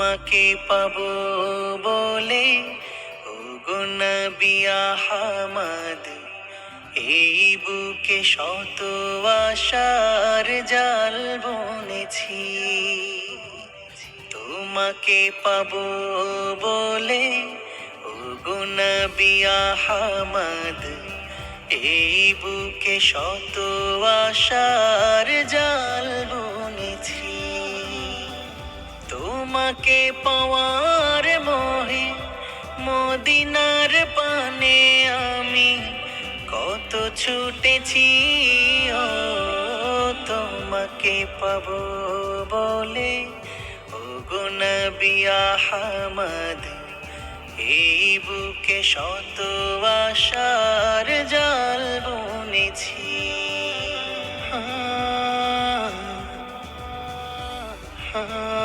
তোমাকে পাবো বলে ও গুনবিয়া হামাদ, এই বুকে শত আশার জাল বনেছি। তোমাকে পাব বলে ও গুনবিয়া হামাদ, এই বুকে শত আশার তোমাকে পাওয়ার মহে, মদিনার পানে আমি কত ছুটেছি, ও তোমাকে পাব বলে। ও গুণবিয়া হামাদ, এই বুকে শত আশার জাল বুনেছি। হা হা।